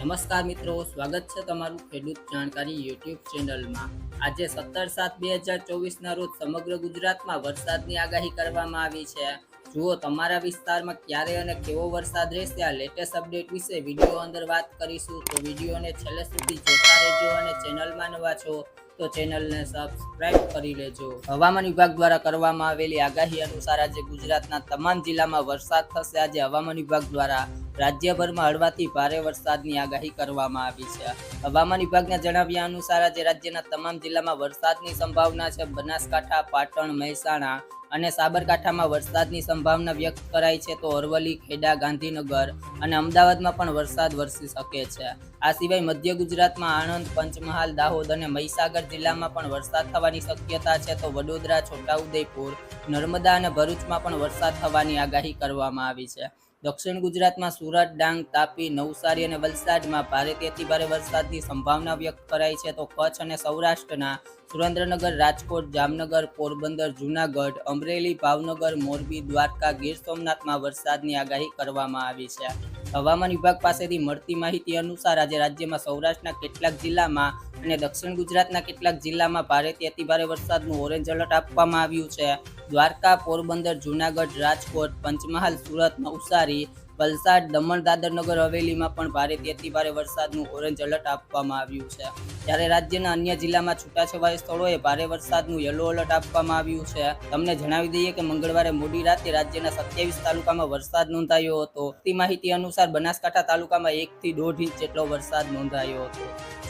નમસ્કાર મિત્રો, સ્વાગત છે તમારું ખેડૂત જાણકારી યુટ્યુબ ચેનલમાં. આજે સત્તર સાત બે હજાર ચોવીસના રોજ સમગ્ર ગુજરાતમાં વરસાદની આગાહી કરવામાં આવી છે. જુઓ, તમારા વિસ્તારમાં ક્યારે અને કેવો વરસાદ રહેશે? આ લેટેસ્ટ અપડેટ વિશે વીડિયો અંદર વાત કરીશું. તો વિડીયોને છેલ્લે સુધી જોતા રહેજો અને ચેનલમાં નવા છો, તો ચેનલને સબસ્ક્રાઇબ કરી લેજો. હવામાન વિભાગ દ્વારા કરવામાં આવેલી આગાહી અનુસાર આજે ગુજરાતના તમામ જિલ્લામાં વરસાદ થશે. આજે હવામાન વિભાગ દ્વારા રાજ્યભરમાં હળવાથી ભારે વરસાદની આગાહી કરવામાં આવી છે. હવામાન વિભાગના જણાવ્યા અનુસાર આજે રાજ્યના તમામ જિલ્લામાં વરસાદની સંભાવના છે. બનાસકાંઠા, પાટણ, મહેસાણા અને સાબરકાંઠામાં વરસાદની સંભાવના વ્યક્ત કરાઈ છે તો અરવલ્લી, ખેડા, ગાંધીનગર અને અમદાવાદમાં પણ વરસાદ વરસી શકે છે. આ સિવાય મધ્ય ગુજરાતમાં આણંદ, પંચમહાલ, દાહોદ અને મહીસાગર જિલ્લામાં પણ વરસાદ થવાની શક્યતા છે તો વડોદરા, છોટાઉદેપુર, નર્મદા અને ભરૂચમાં પણ વરસાદ થવાની આગાહી કરવામાં આવી છે. દક્ષિણ ગુજરાતમાં સુરત, ડાંગ, તાપી, નવસારી અને વલસાડમાં ભારેથી અતિ ભારે વરસાદની સંભાવના વ્યક્ત કરાઈ છે. તો કચ્છ અને સૌરાષ્ટ્રના સુરેન્દ્રનગર, રાજકોટ, જામનગર, પોરબંદર, જૂનાગઢ, અમરેલી, ભાવનગર, મોરબી, દ્વારકા, ગીર સોમનાથમાં વરસાદની આગાહી કરવામાં આવી છે. હવામાન વિભાગ પાસેથી મળતી માહિતી અનુસાર આજે રાજ્યમાં સૌરાષ્ટ્રના કેટલાક જિલ્લામાં અને દક્ષિણ ગુજરાતના કેટલાક જિલ્લામાં ભારેથી અતિભારે વરસાદનું ઓરેન્જ એલર્ટ આપવામાં આવ્યું છે. દ્વારકા, પોરબંદર, જૂનાગઢ, રાજકોટ, પંચમહાલ, સુરત, નવસારી, વલસાડ, દમણ, દાદરનગર હવેલીમાં પણ ભારેથી અતિભારે વરસાદનું ઓરેન્જ એલર્ટ આપવામાં આવ્યું છે. જ્યારે રાજ્યના અન્ય જિલ્લામાં છૂટાછવાયા સ્થળોએ ભારે વરસાદનું યલો એલર્ટ આપવામાં આવ્યું છે. તમને જણાવી દઈએ કે મંગળવારે મોડી રાતે રાજ્યના સત્યાવીસ તાલુકામાં વરસાદ નોંધાયો હતો. તે માહિતી અનુસાર બનાસકાંઠા તાલુકામાં એકથી દોઢ ઇંચ જેટલો વરસાદ નોંધાયો હતો.